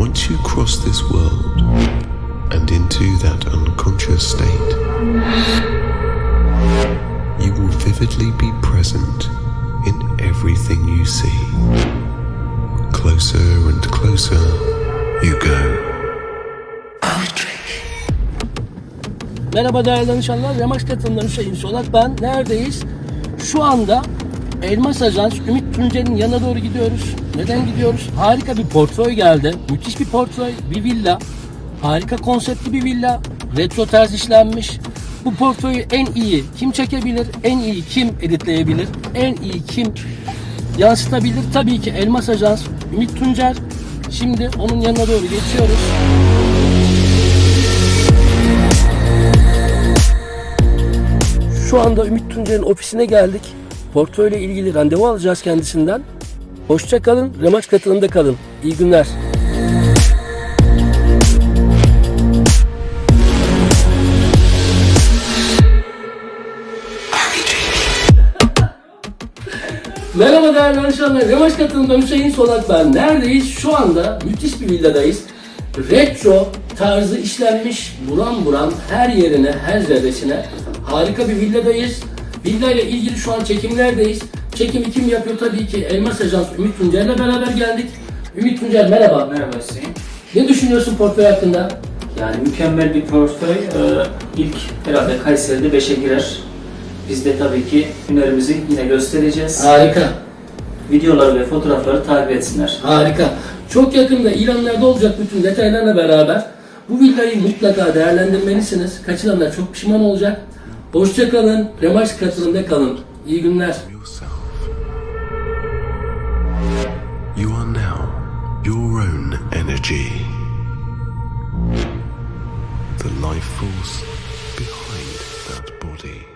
Once you cross this world and into that unconscious state, you will vividly be present in everything you see. Closer and closer you go. Merhaba değerli danışanlar. Remax katılımdan Hüseyin Solak ben. Neredeyiz? Şu anda Elmas Ajans Ümit Tuncer'in yanına doğru gidiyoruz. Neden gidiyoruz? Harika bir portföy geldi. Müthiş bir portföy, bir villa. Harika konseptli bir villa. Retro tarz işlenmiş. Bu portföyü en iyi kim çekebilir? En iyi kim editleyebilir? En iyi kim yansıtabilir? Tabii ki Elmas Ajans Ümit Tuncer. Şimdi onun yanına doğru geçiyoruz. Şu anda Ümit Tuncer'in ofisine geldik. Portföyle ilgili randevu alacağız kendisinden. Hoşça kalın, Remax katılımda kalın. İyi günler. Merhaba değerli danışanlar. Remax katılımda Hüseyin Solak ben. Neredeyiz? Şu anda müthiş bir villadayız. Retro tarzı işlenmiş buram buram her yerine, her zerresine harika bir villadayız. Villa ile ilgili şu an çekimlerdeyiz. Çekimi kim yapıyor? Tabii ki Elmas Ajans Ümit Tuncer'le beraber geldik. Ümit Tuncer merhaba. Merhaba Hüseyin. Ne düşünüyorsun portföy hakkında? Yani mükemmel bir portföy. Ee, ilk herhalde Kayseri'de 5'e girer. Biz de tabii ki hünerimizi yine göstereceğiz. Harika. Videoları ve fotoğrafları takip etsinler. Harika. Çok yakında ilanlarda olacak bütün detaylarla beraber bu villayı mutlaka değerlendirmelisiniz. Kaçıranlar çok pişman olacak. Hoşça kalın. Remax katılımda kalın. İyi günler. You are now your own energy. The life force behind that